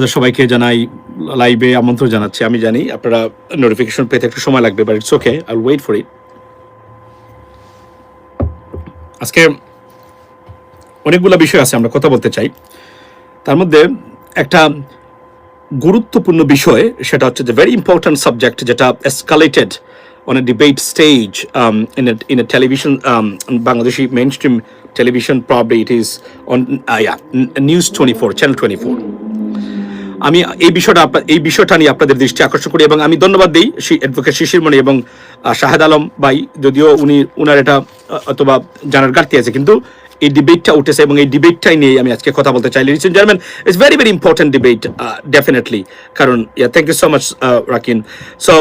আপনাদের সবাইকে জানাই লাইভে আমন্ত্রণ জানাচ্ছি। আমি জানি আপনারা নোটিফিকেশন পেতে একটু সময় লাগবে but it's okay I wait for it আজকে অনেকগুলো বিষয় আছে আমরা কথা বলতে চাই। তার মধ্যে একটা গুরুত্বপূর্ণ বিষয় সেটা হচ্ছে যে ভেরি ইম্পর্ট্যান্ট সাবজেক্ট যেটা escalated on a debate stage in a television um, Bangladeshi mainstream television probably it is on uh, yeah N- News 24 Channel 24 আমি এই বিষয়টা এই বিষয়টা নিয়ে আপনাদের দৃষ্টি আকর্ষণ করি এবং আমি ধন্যবাদ দিই অ্যাডভোকেট শিশিরমণি এবং শাহাদ শাহেদ আলম ভাই, যদিও উনি, উনার এটা অথবা জানার ঘাটতি আছে, কিন্তু এই ডিবেটটা উঠেছে এবং এই ডিবেটটাই নিয়ে আমি আজকে কথা বলতে চাই। Ladies German it's very very important debate definitely কারণ yeah thank you so much Rakin. So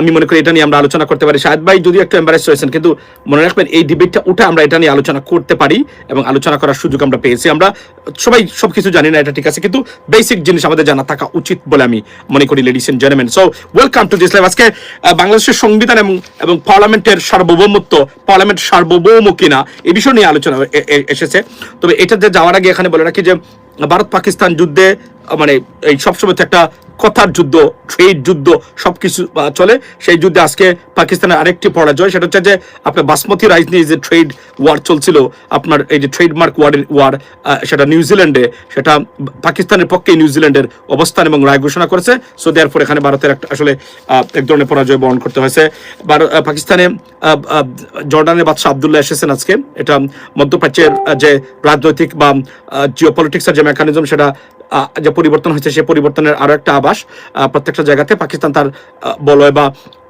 আমি মনে করি এটা নিয়ে আমরা আলোচনা করতে পারি। শাহেদ ভাই যদিও একটু এম্বারেস হয়েছেন, কিন্তু মনে রাখবেন এই ডিবেটটা উঠে আমরা এটা নিয়ে আলোচনা করতে পারি এবং আলোচনা করার সুযোগ আমরা পেয়েছি। আমরা সবাই সবকিছু জানি না, এটা ঠিক আছে, কিন্তু বেসিক জিনিস আমাদের জানা থাকা উচিত বলে আমি মনে করি ladies and gentleman so welcome to this live আজকে বাংলাদেশের সংবিধান এবং এবং পার্লামেন্টের সার্বভৌমত্ব পার্লামেন্ট সার্বভৌম কিনা, এ বিষয় নিয়ে আলোচনা এসেছে। তবে এটাতে যাওয়ার আগে এখানে বলে রাখি যে ভারত পাকিস্তান যুদ্ধে মানে এই সবসময় একটা কথার যুদ্ধ ট্রেড যুদ্ধ সবকিছু আহ, চলে। সেই যুদ্ধে আজকে পাকিস্তানের আরেকটি পরাজয় সেটা হচ্ছে যে আপনার বাসমতি রাইস নিয়ে যে ট্রেড ওয়ার চলছিল আপনার এই যে ট্রেডমার্ক ওয়ার্ডের ওয়ার সেটা নিউজিল্যান্ডে সেটা পাকিস্তানের পক্ষে নিউজিল্যান্ডের অবস্থান এবং রায় ঘোষণা করেছে। সো দেয়ার এখানে ভারতের একটা আসলে এক ধরনের পরাজয় বহন করতে হয়েছে। পাকিস্তানে জর্ডানের বাদশাহ আবদুল্লাহ এসেছেন আজকে। এটা মধ্যপ্রাচ্যের যে রাজনৈতিক বা জিও পলিটিক্সের যে মেকানিজম সেটা যে পরিবর্তন হয়েছে, সে পরিবর্তনের আরও একটা আবাস প্রত্যেকটা জায়গাতে পাকিস্তান তার বলয় বা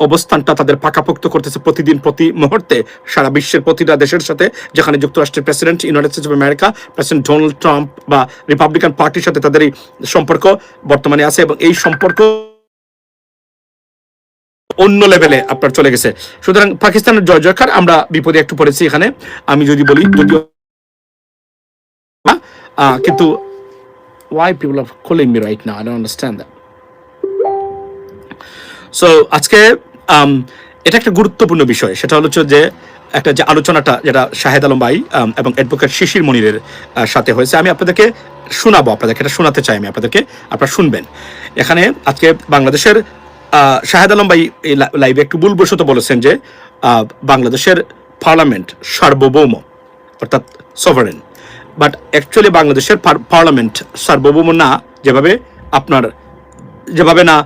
অবস্থানটা তাদের পাকাপোক্ত করতেছে প্রতিদিন, প্রতি মুহূর্তে, সারা বিশ্বের প্রতিটা দেশের সাথে, যেখানে যুক্তরাষ্ট্রের president, United States of America, president Donald Trump বা রিপাবলিকান পার্টির সাথে তাদের এই সম্পর্ক বর্তমানে আছে এবং এই সম্পর্ক অন্য লেভেলে আপনার চলে গেছে। সুতরাং পাকিস্তানের জয় জয়কার, আমরা বিপদে একটু পড়েছি এখানে। আমি যদি বলি, যদিও কিন্তু why people are calling me right now. I don't understand that. So আজকে um, এটা একটা গুরুত্বপূর্ণ বিষয়। সেটা হচ্ছে যে একটা যে আলোচনাটা যেটা শাহেদ আলম ভাই um, এবং অ্যাডভোকেট শিশির মনিরের সাথে হয়েছে। আমি আপনাদেরকে শোনাবো আপনাদেরকে এটা শোনাতে চাই আমি আপনাদেরকে। আপনারা শুনবেন। এখানে আজকে বাংলাদেশের শাহেদ আলম ভাই লাইভে একটু ভুলবশত বলেছেন যে বাংলাদেশের পার্লামেন্ট সার্বভৌম অর্থাৎ সভারেন বাট অ্যাকচুয়ালি বাংলাদেশের পার্লামেন্ট সার্বভৌম না যেভাবে আপনার, যেভাবে না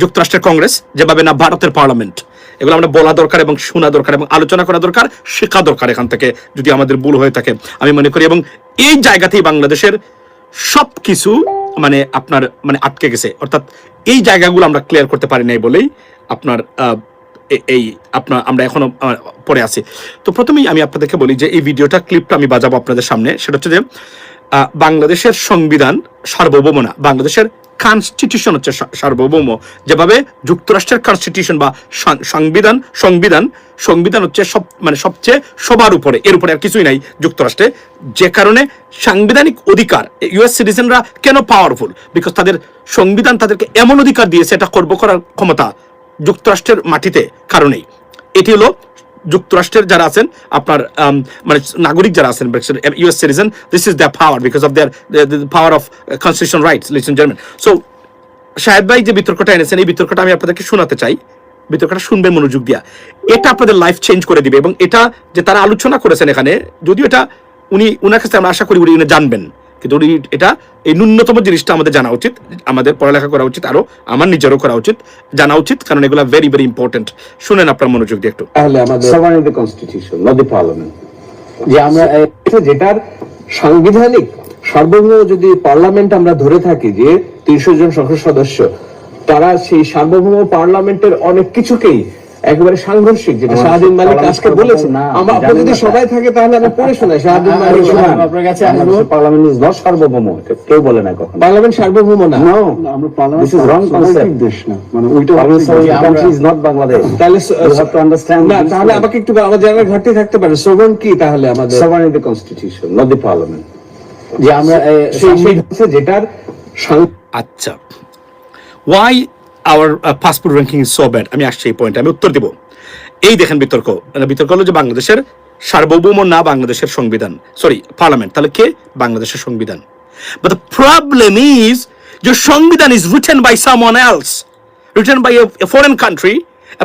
যুক্তরাষ্ট্রের কংগ্রেস যেভাবে না ভারতের পার্লামেন্ট এগুলো আমরা বলা দরকার এবং শোনা দরকার এবং আলোচনা করা দরকার, শেখা দরকার এখান থেকে যদি আমাদের ভুল হয়ে থাকে, আমি মনে করি। এবং এই জায়গাতেই বাংলাদেশের সব কিছু মানে আপনার মানে আটকে গেছে। অর্থাৎ এই জায়গাগুলো আমরা ক্লিয়ার করতে পারি নাই বলেই আপনার এই আপনার, আমরা এখনও পরে আছি। তো প্রথমেই আমি আপনাদেরকে বলি যে এই ভিডিওটা, ক্লিপটা আমি বাজাবো আপনাদের সামনে। সেটা হচ্ছে যে বাংলাদেশের সংবিধান সার্বভৌম না বাংলাদেশের কনস্টিটিউশন হচ্ছে সার্বভৌম। যেভাবে যুক্তরাষ্ট্রের কনস্টিটিউশন বা সংবিধান সংবিধান সংবিধান হচ্ছে সব মানে সবচেয়ে সবার উপরে, এর উপরে আর কিছুই নাই যুক্তরাষ্ট্রে। যে কারণে সাংবিধানিক অধিকার ইউএস সিটিজেনরা কেন পাওয়ারফুল বিকজ তাদের সংবিধান তাদেরকে এমন অধিকার দিয়েছে, এটা করব করার ক্ষমতা যুক্তরাষ্ট্রের মাটিতে কারণেই। এটি হলো যুক্তরাষ্ট্রের যারা আছেন, আপনার মানে নাগরিক যারা আছেন US citizen this is the power because of their power of constitution rights listen German so Shahed ভাই যে বিতর্কটা এনেছেন, এই বিতর্কটা আমি আপনাদেরকে শোনাতে চাই। বিতর্কটা শুনবেন মনোযোগ দিয়া। এটা আপনাদের লাইফ চেঞ্জ করে দিবে এবং এটা যে তারা আলোচনা করেছেন এখানে, যদিও এটা উনি, উনার কাছে আমরা আশা করি উনি জানবেন। কিন্তু এটা এই ন্যূনতম জিনিসটা আমাদের জানা উচিত আমাদের পড়ালেখা করা উচিত আরও আমার নিজেরও করা উচিত জানা উচিত কারণ এগুলো ভেরি ভেরি ইম্পর্টেন্ট শুনেন আপনার মনোযোগ দিয়ে একটু। তাহলে আমাদের. যে আমরা যেটার সাংবিধানিক সার্বভৌম যদি পার্লামেন্ট আমরা ধরে থাকি যে তিনশো জন সংসদ সদস্য তারা সেই সার্বভৌম পার্লামেন্টের অনেক কিছুকেই একেবারে সাংঘর্ষিক যেটা শাহাদিন মালিক আজকে বলেছে না, আমরা আপনার যদি না। সবাই থাকে তাহলে আমি পড়ে শোনাই। শাহাদিন মালিক আপনার কাছে আসব parliament is not সার্বভৌম কেউ বলে না কখনো। পার্লামেন্ট সার্বভৌম না। No, আমরা পার্লামেন্ট is wrong concept. দেশ না। মানে ওইটা হচ্ছে sovereign country is তাহলে have to understand না তাহলে আমাকে একটু আমাদের জায়গায় ঘাটতি থাকতে পারে। সোভন কি তাহলে আমাদের? In the constitution, not the parliament. যে আমরা সেই- সেই যেটার আচ্ছা। Why our passport ranking is so bad আমি আসছি এই পয়েন্টে আমি উত্তর দিব। এই দেখেন বিতর্ক মানে বিতর্ক হলো যে বাংলাদেশের সার্বভৌম না বাংলাদেশের সংবিধান সরি পার্লামেন্ট তাহলে কে? বাংলাদেশের সংবিধান। বাট দ্য প্রবলেম ইজ যে সংবিধান is written by someone else written by a foreign country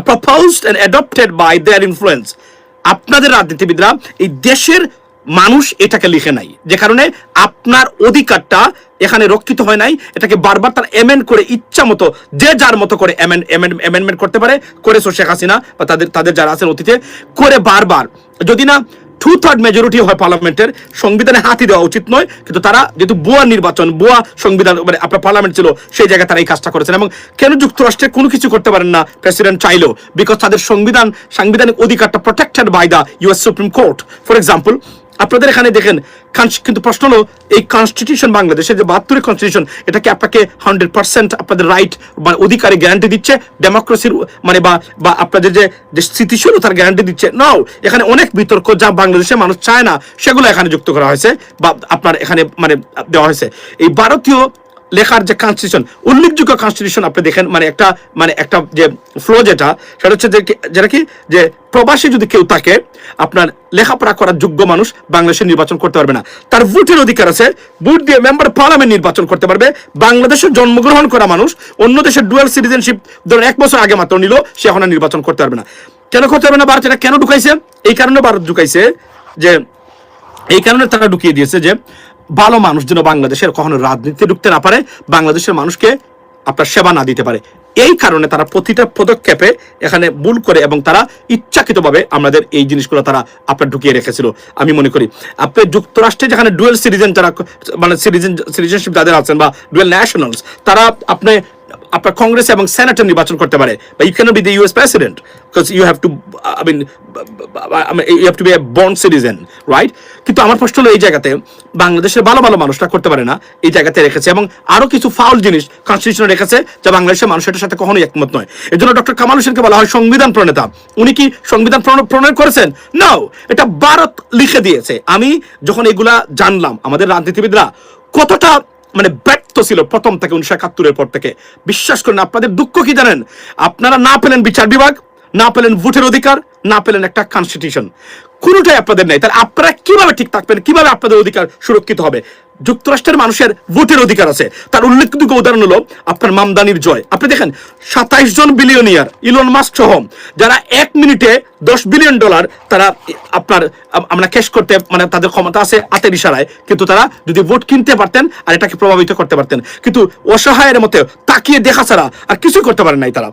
proposed and adopted by their influence আপনাদের রাজনীতিবিদরা এই দেশের মানুষ এটাকে লিখে নাই। যে কারণে আপনার অধিকারটা এখানে রক্ষিত হয় নাই। এটাকে বারবার তার এমেন্ড করে ইচ্ছা মতো, যে যার মতো করে অ্যামেন্ডমেন্ট করতে পারে করেছ শেখ হাসিনা বা তাদের তাদের যারা আছেন অতীতে, করে বারবার। যদি না টু থার্ড মেজরিটি হয় পার্লামেন্টের, সংবিধানে হাতি দেওয়া উচিত নয়, কিন্তু তারা যেহেতু বোয়া নির্বাচন বোয়া সংবিধান মানে আপনার পার্লামেন্ট ছিল, সেই জায়গায় তারা এই কাজটা করেছেন। এবং কেন যুক্তরাষ্ট্রে কোনো কিছু করতে পারেন না প্রেসিডেন্ট চাইলেও? বিকজ তাদের সংবিধান, সাংবিধানিক অধিকারটা protected by the US Supreme Court for example আপনাদের এখানে দেখেন কিন্তু প্রশ্ন হলো, এই কনস্টিটিউশন বাংলাদেশের যে বাহাত্তরের কনস্টিটিউশন এটাকে আপনাকে হান্ড্রেড পার্সেন্ট আপনাদের রাইট বা অধিকারে গ্যারান্টি দিচ্ছে? ডেমোক্রেসির মানে বা বা আপনাদের যে স্থিতিশীলতার গ্যারান্টি দিচ্ছে? নাও এখানে অনেক বিতর্ক যা বাংলাদেশের মানুষ চায় না, সেগুলো এখানে যুক্ত করা হয়েছে বা আপনার এখানে মানে দেওয়া হয়েছে। এই ভারতীয় লেখার যে কনস্টিটিউশন উল্লেখযোগ্য কনস্টিটিউশন আপনি দেখেন মানে একটা মানে একটা যে ফ্লো যেটা, সেটা হচ্ছে যে যেটা কি, যে প্রবাসী যদি কেউ থাকে, আপনার লেখাপড়া করার যোগ্য মানুষ বাংলাদেশে নির্বাচন করতে পারবে না। তার ভোটের অধিকার আছে, ভোট দিয়ে মেম্বার পার্লামেন্ট নির্বাচন করতে পারবে, বাংলাদেশে জন্মগ্রহণ করা মানুষ, অন্য দেশের ডুয়াল সিটিজেনশিপ ধরুন এক বছর আগে মাত্র নিল, সে এখন নির্বাচন করতে পারবে না। কেন করতে পারবে না? ভারত এটা কেন ঢুকাইছে? এই কারণে ভারত ঢুকাইছে যে, এই কারণে তারা ঢুকিয়ে দিয়েছে যে ভালো মানুষ যেন বাংলাদেশের কখনো রাজনীতিতে ঢুকতে না পারে, বাংলাদেশের মানুষকে আপনার সেবা না দিতে পারে। এই কারণে তারা প্রতিটা পদক্ষেপে এখানে ভুল করে এবং তারা ইচ্ছাকৃতভাবে আমাদের এই জিনিসগুলো তারা আপনার ঢুকিয়ে রেখেছিল। আমি মনে করি, আপনি যুক্তরাষ্ট্রে যেখানে ডুয়েল সিটিজেন যারা মানে সিটিজেন সিটিজেনশিপ যাদের আছেন বা ডুয়েল ন্যাশনালস তারা আপনি আপনার কংগ্রেস এবং সেনেটর নির্বাচন করতে পারে বা you can be the US president because you have to I mean you have to be a bond citizen right কিন্তু আমার প্রশ্ন হলো এই জায়গাতে, বাংলাদেশের ভালো ভালো মানুষরা করতে পারে না, এই জায়গাতে রেখেছে, এবং আরও কিছু ফাউল জিনিস কনস্টিটিউশনে রেখেছে, যা বাংলাদেশের মানুষের সাথে কখনোই একমত নয়। এর জন্য ডক্টর কামাল হোসেনকে বলা হয় সংবিধান প্রণেতা। উনি কি সংবিধান প্রণ- প্রণয়ন করেছেন? নাও এটা ভারত লিখে দিয়েছে। আমি যখন এগুলা জানলাম, আমাদের রাজনীতিবিদরা, কতটা মানে ব্যর্থ ছিল প্রথম থেকে উনিশশো একাত্তরের পর থেকে। বিশ্বাস করেন, আপনাদের দুঃখ কি জানেন? আপনারা না পেলেন বিচার বিভাগ, না পেলেন ভোটের অধিকার, না পেলেন একটা কনস্টিটিউশন কোনোটাই আপনাদের নেই। তাহলে আপনারা কীভাবে ঠিক থাকবেন? কীভাবে আপনাদের অধিকার সুরক্ষিত হবে? যুক্তরাষ্ট্রের মানুষের ভোটের অধিকার আছে। তার উল্লেখযোগ্য উদাহরণ হলো আপনার মামদানির জয়। আপনি দেখেন, সাতাইশ জন বিলিয়নিয়ার ইলন মাস্ক সহ, যারা এক মিনিটে দশ বিলিয়ন ডলার তারা আপনার আমরা ক্যাশ করতে মানে তাদের ক্ষমতা আছে হাতের ইশারায়। কিন্তু তারা যদি ভোট কিনতে পারতেন আর এটাকে প্রভাবিত করতে পারতেন। কিন্তু অসহায়ের মতো তাকিয়ে দেখা ছাড়া আর কিছুই করতে পারেন নাই তারা।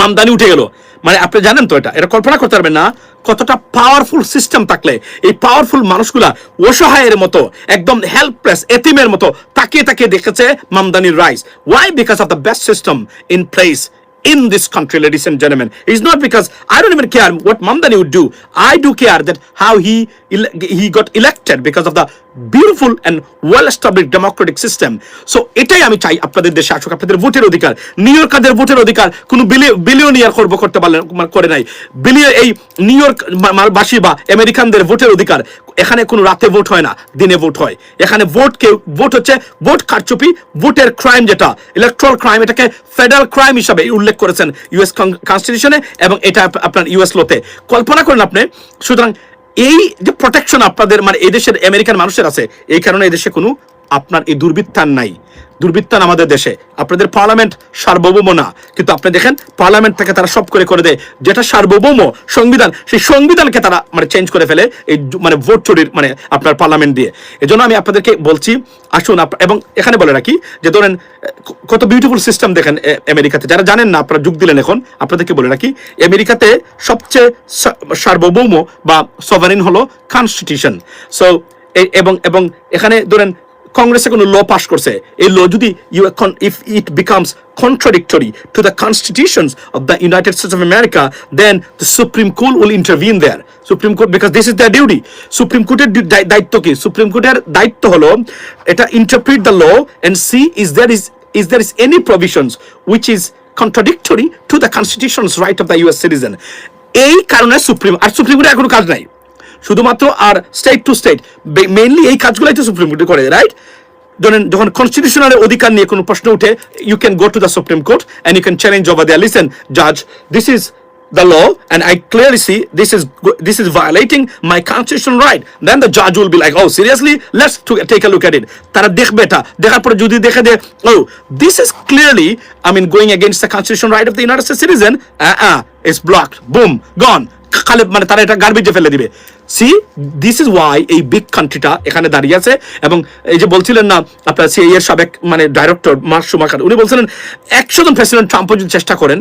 মামদানি উঠে গেল। মানে আপনি জানেন তো এটা। এটা কল্পনা করতে পারবেন না কতটা পাওয়ারফুল সিস্টেম থাকলে এই পাওয়ারফুল মানুষগুলা অসহায়ের মতো, একদম হেল্পলেস এতিমের মতো তাকিয়ে তাকিয়ে দেখেছে মামদানির rise why because of the best system in place in this country, ladies and gentlemen. It's not because I don't even care what Mamdani would do. I do care that how he he got elected because of the beautiful and well-established democratic system. So এটাই আমি চাই আপনাদের দেশে আসুক আপনাদের ভোটের অধিকার new ইয়র্কারদের ভোটের অধিকার কোনো বিলিয়নিয়ার করব করতে পারলেন করে নাই বিলিয়ন এই নিউ ইয়র্ক বাসী বা আমেরিকানদের ভোটের অধিকার এখানে কোনো রাতে ভোট হয় না দিনে ভোট হয় এখানে ভোট কেউ ভোট হচ্ছে ভোট কারচুপি ভোটের ক্রাইম যেটা ইলেকট্রাল ক্রাইম এটাকে ফেডারেল ক্রাইম হিসাবে উল্লেখ করেছেন ইউএস কনস্টিটিউশনে এবং এটা আপ- আপনার ইউএস লোতে কল্পনা করেন আপনি, সুতরাং এই যে প্রোটেকশন আপনাদের মানে এদেশের আমেরিকান মানুষের আছে, এই কারণে এদেশে কোনো আপনার এই দুর্বৃত্তান নাই। দুর্বৃত্তান আমাদের দেশে। আপনাদের পার্লামেন্ট সার্বভৌম না। কিন্তু আপনি দেখেন পার্লামেন্ট থেকে তারা সব করে করে দেয়। যেটা সার্বভৌম সংবিধান, সেই সংবিধানকে তারা মানে চেঞ্জ করে ফেলে এই মানে ভোট চুরির মানে আপনার পার্লামেন্ট দিয়ে। এজন্য আমি আপনাদেরকে বলছি, আসুন এবং এখানে বলে রাখি যে ধরেন কত বিউটিফুল সিস্টেম দেখেন আমেরিকাতে। যারা জানেন না, আপনারা যোগ দিলেন এখন, আপনাদেরকে বলে রাখি, আমেরিকাতে সবচেয়ে সার্বভৌম বা সভারিন হলো কনস্টিটিউশন সো এবং এবং এখানে ধরেন কংগ্রেসে কোনো ল পাস করছে এই ল যদি you if it becomes contradictory to the constitutions of the United States of America, then the Supreme Court will intervene there. Supreme Court, because this is their duty. Supreme Courটের দায়িত্ব কি supreme কোর্টের দায়িত্ব হলো এটা interpret the law and see is there is is there is any provisions which is contradictory to the constitution's right of the US citizen. এই কারণে supreme আর supreme কোর্টের কোনো কাজ নাই শুধুমাত্র আর স্টেট টু স্টেট মেইনলি এই কাজগুলাই তো সুপ্রিম কোর্টে করে রাইট ধরেন যখন কনস্টিটিউশনাল অধিকার নিয়ে কোনো প্রশ্ন উঠে you can go to the Supreme Court and you can challenge over there listen জাজ this is the law and I clearly see this is this is violating my constitutional right, then the judge will be like, oh, seriously, let's take a look at it. তারা দেখবে এটা দেখার পরে যদি দেখে দে oh, this is clearly, I mean, going against the constitutional right of the United States citizen, uh, uh, it's blocked, boom, gone. মানে তারা এটা গার্বেজে ফেলে দিবে সি দিস ইজ ওয়াই এই বিগ কান্ট্রিটা এখানে দাঁড়িয়ে আছে এবং এই যে বলছিলেন না আপনার সিআই এর সাবেক মানে ডাইরেক্টর মার্ক সুমাকার উনি বলছিলেন একশো জন প্রেসিডেন্ট ট্রাম্পও যদি চেষ্টা করেন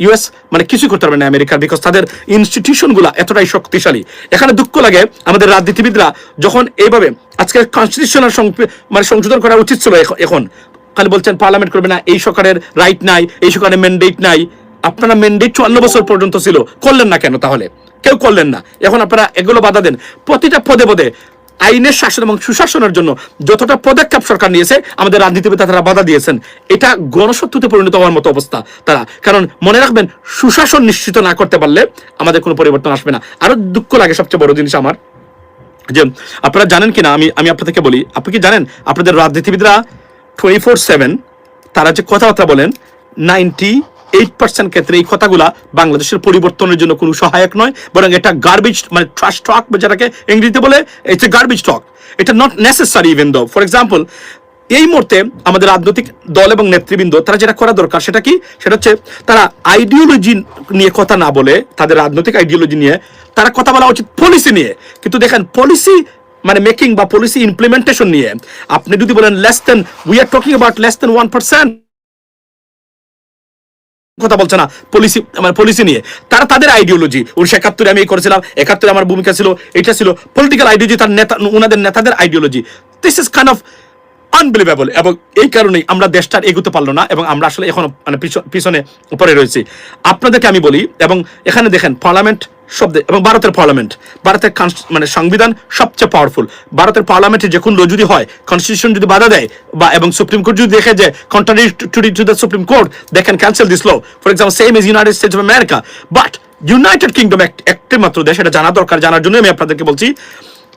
ইউএস মানে কিছু করতে পারবে না আমেরিকার বিকজ তাদের ইনস্টিটিউশনগুলো এতটাই শক্তিশালী। এখানে দুঃখ লাগে, আমাদের রাজনীতিবিদরা যখন এইভাবে আজকে কনস্টিটিউশনাল মানে সংশোধন করা উচিত ছিল এখন, খালি বলছেন পার্লামেন্ট করবে না, এই সরকারের রাইট নাই, এই সরকারের ম্যান্ডেট নাই, আপনারা ম্যান্ডেট চুয়ান্ন বছর পর্যন্ত ছিল, করলেন না কেন তাহলে? কেউ করলেন না। এখন আপনারা এগুলো বাধা দেন। প্রতিটা পদে পদে আইনের শাসন এবং সুশাসনের জন্য যতটা পদক্ষেপ সরকার নিয়েছে, আমাদের রাজনীতিবিদ তারা বাধা দিয়েছেন। এটা গণশত্রুতে পরিণত হওয়ার মতো অবস্থা তারা। কারণ মনে রাখবেন, সুশাসন নিশ্চিত না করতে পারলে আমাদের কোনো পরিবর্তন আসবে না। আরও দুঃখ লাগে সবচেয়ে বড় জিনিস আমার, যে আপনারা জানেন কিনা, আমি আমি আপনাদেরকে বলি, আপনি কি জানেন, আপনাদের রাজনীতিবিদরা টোয়েন্টি ফোর সেভেন তারা যে কথাবার্তা বলেন নাইনটি এইট পার্সেন্ট ক্ষেত্রে এই কথাগুলা বাংলাদেশের পরিবর্তনের জন্য কোনো সহায়ক নয়, বরং এটা গার্বেজ মানে ট্রাশ টক যেটাকে ইংরেজিতে বলে ইটস এ গার্বেজ টক এটা not necessary even though for example এই মুহূর্তে আমাদের রাজনৈতিক দল এবং নেতৃবৃন্দ, তারা যেটা করা দরকার সেটা কি? সেটা হচ্ছে তারা আইডিওলজি নিয়ে কথা না বলে, তাদের রাজনৈতিক আইডিওলজি নিয়ে তারা কথা বলা উচিত পলিসি নিয়ে। কিন্তু দেখেন পলিসি মানে মেকিং বা পলিসি ইমপ্লিমেন্টেশন নিয়ে, আপনি যদি বলেন less than we are talking about less than one percent কথা বলছে না পলিসি মানে পলিসি নিয়ে। তারা তাদের আইডিওলজি উনিশশো একাত্তরে আমি করেছিলাম, একাত্তরে আমার ভূমিকা ছিল, এটা ছিল পলিটিক্যাল আইডিওলজি তার নেতা ওনাদের নেতাদের ideology this is kind of unbelievable এবং এই কারণেই আমরা দেশটার এগোতে পারল না, এবং আমরা আসলে এখনও মানে পিছ- পিছনে উপরে রয়েছি। আপনাদেরকে আমি বলি, এবং এখানে দেখেন পার্লামেন্ট শব্দে, এবং ভারতের পার্লামেন্ট ভারতের মানে সংবিধান সবচেয়ে পাওয়ারফুল ভারতের পার্লামেন্টে যে কোনো যদি হয় কনস্টিটিউশন যদি বাধা দেয়, বা এবং সুপ্রিম কোর্ট যদি দেখে যে contradictory to the Supreme Court they can cancel this law for example same is United States of America but United Kingdom একটি মাত্র দেশ, এটা জানা দরকার, জানার জন্য আমি আপনাদেরকে বলছি,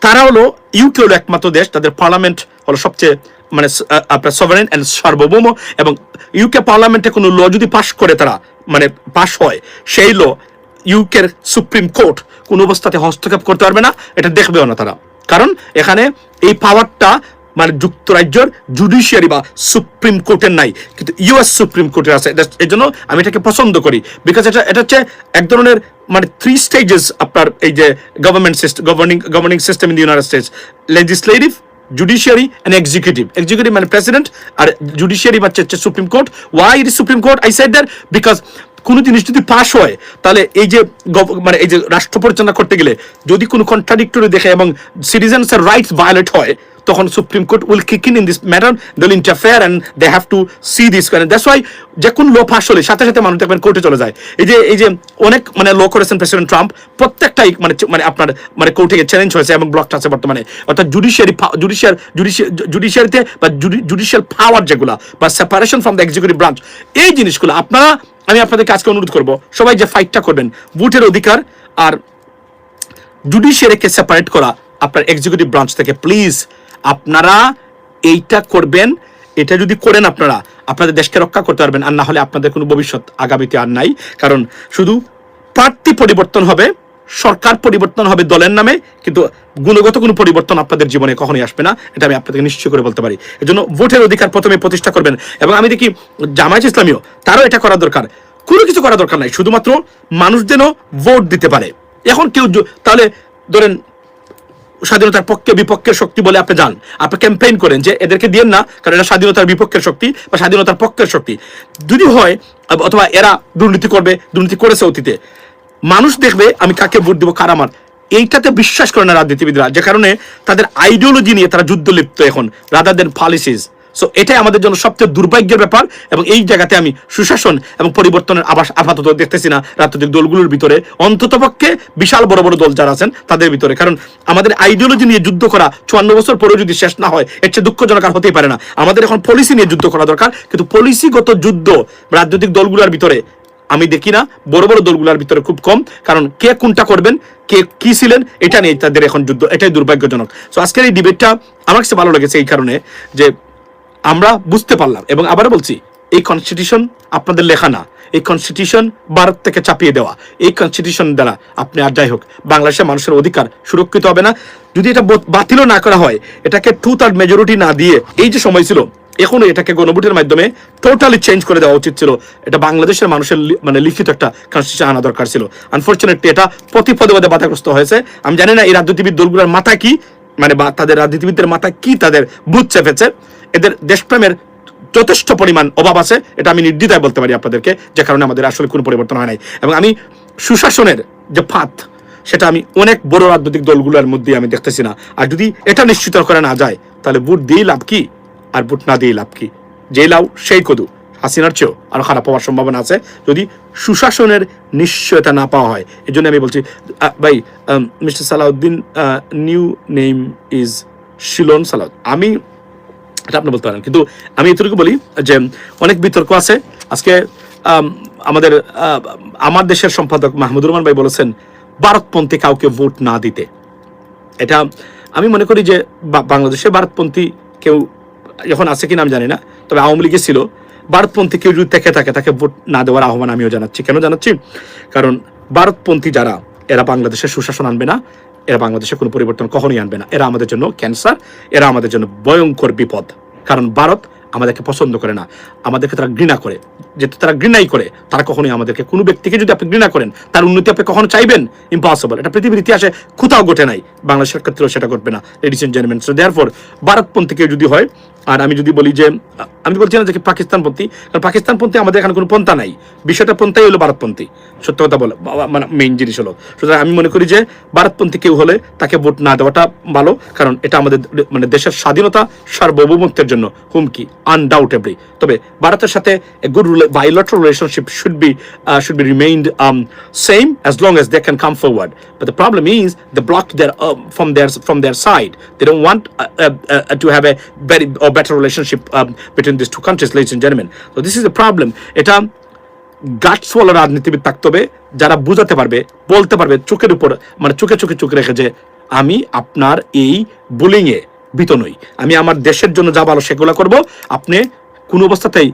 তারা হলো ইউকে হলো একমাত্র দেশ, তাদের পার্লামেন্ট হলো সবচেয়ে মানে আপনার সভারেন অ্যান্ড সার্বভৌম, এবং ইউকে পার্লামেন্টে কোনো ল যদি পাশ করে তারা মানে পাশ হয়, সেই ল ইউকের সুপ্রিম কোর্ট কোন অবস্থাতে হস্তক্ষেপ করতে পারবে না, এটা দেখবেও না তারা। কারণ এখানে এই পাওয়ারটা মানে যুক্তরাজ্যের জুডিশিয়ারি বা সুপ্রিম কোর্টের নাই, কিন্তু ইউএস সুপ্রিম কোর্টের আছে। এই জন্য আমি এটাকে পছন্দ করি বিকজ এটা এটা হচ্ছে এক ধরনের মানে থ্রি স্টেজেস আপনার এই যে government system governing governing system in United States legislative judiciary and executive executive মানে প্রেসিডেন্ট আর জুডিশিয়ারি বা হচ্ছে Supreme Court why it Supreme Court I side that because কোনো জিনিস যদি পাশ হয়, তাহলে এই যে মানে এই যে রাষ্ট্র পরিচালনা করতে গেলে যদি কোনো কন্ট্রাডিক্টরি দেখে এবং সিটিজেন্সের রাইটস ভায়োলেট হয় তখন Supreme Court will kick in in this matter they will interfere and they have to see this কারণ দ্যাটস ওয়াই যে কোন লো পাশ হলে সাথে সাথে মানুষ দেখবেন কোর্টে চলে যায়। এই যে এই যে অনেক মানে লো করেছেন প্রেসিডেন্ট ট্রাম্প প্রত্যেকটাই মানে মানে আপনার মানে কোর্টে চ্যালেঞ্জ হয়েছে এবং ব্লকটা আছে বর্তমানে। অর্থাৎ জুডিশিয়ারি জুডিশিয়ার জুডিশিয়ারিতে বা জুডিশিয়াল পাওয়ার যেগুলা বা separation from the executive branch এই জিনিসগুলো আপনারা, আমি আপনাদেরকে আজকে অনুরোধ করব, সবাই যে ফাইটটা করবেন, ভোটের অধিকার আর জুডিশিয়ারিকে সেপারেট করা আপনার এক্সিকিউটিভ ব্রাঞ্চ থেকে প্লিজ আপনারা এইটা করবেন, এটা যদি করেন আপনারা, আপনাদের দেশকে রক্ষা করতে পারবেন, আর না হলে আপনাদের কোনো ভবিষ্যৎ আগামীতে আর নাই। কারণ শুধু প্রার্থী পরিবর্তন হবে, সরকার পরিবর্তন হবে দলের নামে, কিন্তু গুণগত কোনো পরিবর্তন আপনাদের জীবনে কখনোই আসবে না, এটা আমি আপনাদেরকে নিশ্চয় করে বলতে পারি। এজন্য ভোটের অধিকার প্রথমে প্রতিষ্ঠা করবেন, এবং আমি দেখি জামায়াত ইসলামীও তারও এটা করা দরকার। কোনো কিছু করা দরকার নাই, শুধুমাত্র মানুষ যেন ভোট দিতে পারে। এখন কেউ তাহলে ধরেন স্বাধীনতার পক্ষে বিপক্ষের শক্তি বলে আপনি যান। আপনি ক্যাম্পেইন করেন যে এদেরকে দিয়েন না, কারণ এরা স্বাধীনতার বিপক্ষের শক্তি বা স্বাধীনতার পক্ষের শক্তি। যদি হয়, অথবা এরা দুর্নীতি করবে, দুর্নীতি করেছে অতীতে। মানুষ দেখবে, আমি কাকে ভোট দেবো, কার আমার। এইটাতে বিশ্বাস করে না রাজনীতিবিদরা, যে কারণে তাদের আইডিওলজি নিয়ে তারা যুদ্ধ লিপ্ত এখন রাদার দেন পলিসিস সো এটাই আমাদের জন্য সবচেয়ে দুর্ভাগ্যের ব্যাপার এবং এই জায়গাতে আমি সুশাসন এবং পরিবর্তনের আবাস আপাতত দেখতেছি না রাজনৈতিক দলগুলোর ভিতরে। অন্ততপক্ষে বিশাল বড় বড় দল যারা আছেন, তাদের ভিতরে। কারণ আমাদের আইডিওলজি নিয়ে যুদ্ধ করা চুয়ান্ন বছর পরেও যদি শেষ না হয়, এর চেয়ে দুঃখজনক আর হতেই পারে না। আমাদের এখন পলিসি নিয়ে যুদ্ধ করা দরকার, কিন্তু পলিসিগত যুদ্ধ রাজনৈতিক দলগুলোর ভিতরে আমি দেখি না। বড় বড় দলগুলোর ভিতরে খুব কম, কারণ কে কোনটা করবেন, কে কি ছিলেন, এটা নিয়ে তাদের এখন যুদ্ধ, এটাই দুর্ভাগ্যজনক। সো আজকের এই ডিবেটটা আমার কাছে ভালো লেগেছে এই কারণে যে আমরা বুঝতে পারলাম। এবং আবার বলছি, এই কনস্টিটিউশন আপনাদের লেখা না। এই কনস্টিটিউশন ভারত থেকে চাপিয়ে দেওয়া। এই কনস্টিটিউশন দ্বারা আপনি আর যাই হোক, বাংলাদেশের মানুষের অধিকার সুরক্ষিত হবে না। যদি এটা বাতিলও না করা হয়, এটাকে টু থার্ড মেজরিটি না দিয়ে এই যে সময় ছিল এখনও এটাকে গণভোটের মাধ্যমে টোটালি চেঞ্জ করে দেওয়া উচিত ছিল। এটা বাংলাদেশের মানুষের মানে লিখিত একটা কনস্টিটিউশন আনা দরকার ছিল। আনফর্চুনেটলি এটা প্রতি পদে পদে বাধাগ্রস্ত হয়েছে। আমি জানি না, এই রাজনীতিবিদ দলগুলোর মাথা কি মানে বা তাদের রাজনীতিবিদদের মাথা কি তাদের বুথ চেপেছে, এদের দেশপ্রেমের যথেষ্ট পরিমাণ অভাব আছে, এটা আমি নির্দ্বিধায় বলতে পারি আপনাদেরকে, যে কারণে আমাদের আসলে কোনো পরিবর্তন হয় নাই। এবং আমি সুশাসনের যে ফাঁদ, সেটা আমি অনেক বড় রাজনৈতিক দলগুলোর মধ্যে আমি দেখতেছি না। আর যদি এটা নিশ্চিত করা না যায়, তাহলে ভোট দিয়েই লাভ কি? আর ভোট না দিয়েই লাভ কি? যে লাউ, সেই কদু। হাসিনার চেয়েও আরও খারাপ হওয়ার সম্ভাবনা আছে যদি সুশাসনের নিশ্চয়তা না পাওয়া হয়। এই জন্য আমি বলছি ভাই mister Salahuddin new name is Shilon সালাউদ। আমি, এটা আপনি বলতে পারেন। কিন্তু আমি এতটুকু বলি যে অনেক বিতর্ক আছে। আজকে আমাদের আমার দেশের সম্পাদক মাহমুদুর রহমান ভাই বলেছেন, ভারতপন্থী কাউকে ভোট না দিতে। এটা আমি মনে করি যে বাংলাদেশে ভারতপন্থী কেউ এখন আছে কিনা আমি জানি না। তবে আওয়ামী লীগে ছিল। ভারতপন্থী কেউ যদি থেকে থাকে তাকে ভোট না দেওয়ার আহ্বান আমিও জানাচ্ছি। কেন জানাচ্ছি? কারণ ভারতপন্থী যারা, এরা বাংলাদেশে সুশাসন আনবে না, এরা বাংলাদেশে কোনো পরিবর্তন কখনোই আনবে না। এরা আমাদের জন্য ক্যান্সার, এরা আমাদের জন্য ভয়ঙ্কর বিপদ। কারণ ভারত আমাদেরকে পছন্দ করে না, আমাদেরকে তারা ঘৃণা করে। যেহেতু তারা ঘৃণাই করে, তারা কখনোই আমাদেরকে, কোনো ব্যক্তিকে যদি আপনি ঘৃণা করেন, তার উন্নতি আপনি কখনো চাইবেন? ইম্পসিবল এটা পৃথিবীর ইতিহাসে কোথাও ঘটে নাই। বাংলাদেশের ক্ষেত্রেও সেটা ঘটবে না। Ladies and gentleman so therefore ভারতপন্থী কেউ যদি হয় আর আমি যদি বলি যে আমি বলছি না যে পাকিস্তানপন্থী কারণ পাকিস্তানপন্থী আমাদের এখানে কোনো পন্থা নাই বিষয়টা পন্থাই হলো ভারতপন্থী সত্য কথা বলে মানে মেইন জিনিস হলো সুতরাং আমি মনে করি যে ভারতপন্থী কেউ হলে তাকে ভোট না দেওয়াটা ভালো কারণ এটা আমাদের মানে দেশের স্বাধীনতা সার্বভৌমত্বের জন্য হুমকি আনডাউটেবলি তবে ভারতের সাথে good bilateral relationship should be uh, should be remained um, same as long as they can come forward. But the problem is they blocked their uh, from their from their side. They don't want uh, uh, uh, to have a very or better relationship um, between these two countries, ladies and gentlemen. So this is the problem. এটা গাটসওয়ালা রাজনীতিবিদ থাকতে হবে যারা বুঝাতে পারবে বলতে পারবে চোখের উপর মানে চোখে চোখে চোখ রেখে যে আমি আপনার এই বুলিংয়ে ভীত নই আমি আমার দেশের জন্য যা ভালো সেগুলো করব আপনি কোন অবস্থাতেই